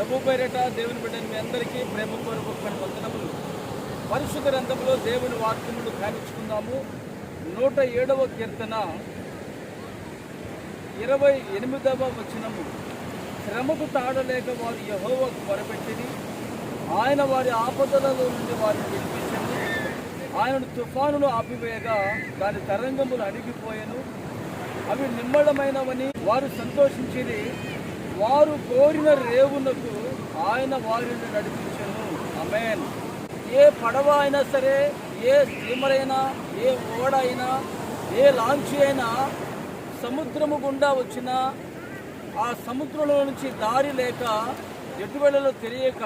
ప్రభు పేరిట దేవుని బిడ్డని మీ అందరికీ ప్రేమపూర్వకమైన వందనములు పరిశుద్ధ గ్రంథంలో దేవుని వాక్యములు ధ్యానించుకుందాము. నూట ఏడవ కీర్తన ఇరవై ఎనిమిదవ వచనము. శ్రమకు తాడలేక వారు యహోవకు మొరపెట్టిని ఆయన వారి ఆపదలలో నుండి వారిని విడిపించను ఆయనను తుఫానును ఆపివేయగా దాని తరంగములు అణిగిపోయాను. అవి నిమ్మళమైనవని వారు సంతోషించిరి. వారు కోరిన రేవునకు ఆయన వారిని నడిపించను. అమేన్ ఏ పడవ అయినా సరే ఏ స్టీమర్ అయినా ఏ ఓడ అయినా ఏ లాంచ్ అయినా సముద్రము గుండా వచ్చిన ఆ సముద్రంలో నుంచి దారి లేక ఎటువెళ్ళలో తెలియక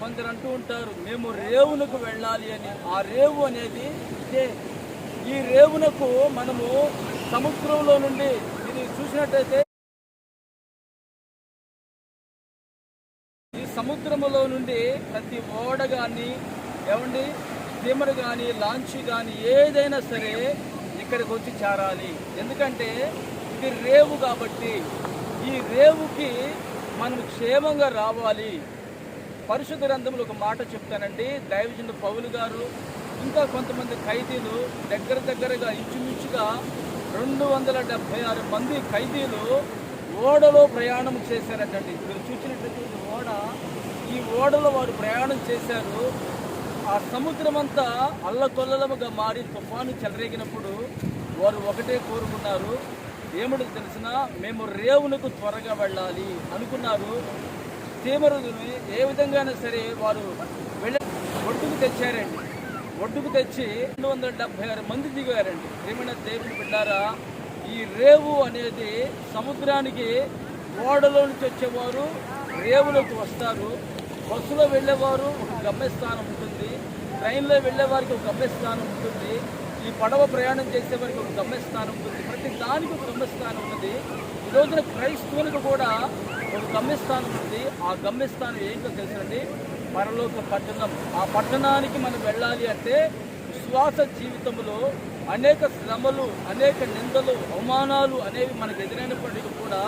కొందరు అంటూ ఉంటారు మేము రేవునకు వెళ్ళాలి అని. ఆ రేవు అనేది ఇదే. ఈ రేవునకు మనము సముద్రంలో నుండి ఇది చూసినట్టయితే సముద్రములో నుండి ప్రతి ఓడ కానీ ఏమండి స్టీమర్ కానీ లాంచ్ కానీ ఏదైనా సరే ఇక్కడికి వచ్చి చేరాలి. ఎందుకంటే ఇది రేవు కాబట్టి ఈ రేవుకి మనం క్షేమంగా రావాలి. పరిశుద్ధ గ్రంథంలో ఒక మాట చెప్తానండి. దైవజనుడు పౌలు గారు ఇంకా కొంతమంది ఖైదీలు దగ్గర దగ్గరగా ఇంచుమించుగా రెండు వందల డెబ్బై ఆరు మంది ఖైదీలు ఓడలో ప్రయాణం చేశారటండి. మీరు చూసినట్టు ఓడ ఈ ఓడలో వారు ప్రయాణం చేశారు. ఆ సముద్రం అంతా అల్లకొల్లలముగా మారి తుఫాను చెలరేగినప్పుడు వారు ఒకటే కోరుకున్నారు. ఏమిటి తెలిసిన మేము రేవులకు త్వరగా వెళ్ళాలి అనుకున్నారు. తీమరుని ఏ విధంగానే సరే వారు వెళ్ళ ఒడ్డుకు తెచ్చారండి. ఒడ్డుకు తెచ్చి రెండు వందల డెబ్బై ఆరు మంది దిగారండి. ఏమైనా దేవుని బిడ్డారా ఈ రేవు అనేది సముద్రానికి ఓడలో నుంచి వచ్చేవారు రేవులకు వస్తారు. బస్సులో వెళ్ళేవారు ఒక గమ్యస్థానం ఉంటుంది. ట్రైన్లో వెళ్ళేవారికి ఒక గమ్యస్థానం ఉంటుంది. ఈ పడవ ప్రయాణం చేసే వారికి ఒక గమ్యస్థానం ఉంటుంది. ప్రతి దానికి ఒక గమ్యస్థానం ఉన్నది. ఈ రోజున క్రైస్తవులకు కూడా ఒక గమ్యస్థానం ఉంది. ఆ గమ్యస్థానం ఏంటో తెలుసండి? పరలోక పట్టణం. ఆ పట్టణానికి మనం వెళ్ళాలి అంటే విశ్వాస జీవితంలో అనేక శ్రమలు అనేక నిందలు అవమానాలు అనేవి మనకు ఎదురైనప్పటికీ కూడా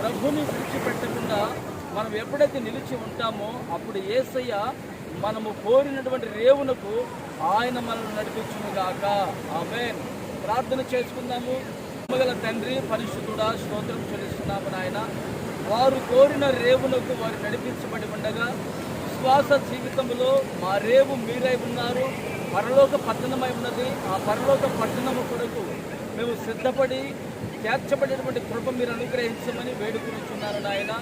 ప్రభుని విడిచిపెట్టకుండా మనం ఎప్పుడైతే నిలిచి ఉంటామో అప్పుడు ఏసయ్య మనము కోరినటువంటి రేవునకు ఆయన మనల్ని నడిపించునుగాక. ఆమె ప్రార్థన చేసుకుందాము. మగల తండ్రి పరిశుద్ధుడా స్తోత్రం చెల్లిస్తున్నాము నాయన. వారు కోరిన రేవునకు వారు నడిపించబడి ఉండగా విశ్వాస జీవితంలో మా రేవు మీరై ఉన్నారు. పరలోక పట్టణమై ఉన్నది. ఆ పరలోక పట్టణము కొరకు మేము సిద్ధపడి చేర్చబడినటువంటి కృప మీరు అనుగ్రహించమని వేడుకొనిచున్నారు నాయన.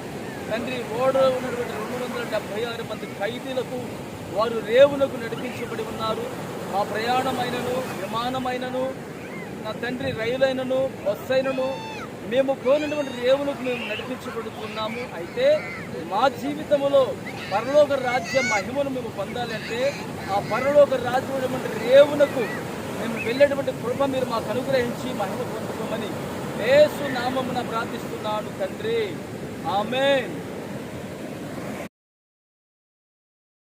తండ్రి ఓడలో ఉన్నటువంటి రెండు వందల డెబ్బై ఆరు మంది ఖైదీలకు వారు రేవులకు నడిపించబడి ఉన్నారు. ఆ ప్రయాణమైనను విమానమైనను నా తండ్రి రైలైనను బస్సు అయినను మేము కోరినటువంటి రేవులకు మేము నడిపించబడుతున్నాము. అయితే మా జీవితంలో పరలోక రాజ్య మహిమను మేము పొందాలంటే ఆ పరలోక రాజ్యమైనటువంటి రేవునకు మేము వెళ్ళేటువంటి కృప మీరు మాకు అనుగ్రహించి మహిమ పొందుకోమని యేసు నామమున ప్రార్థిస్తున్నాను తండ్రి. ఆమెన్.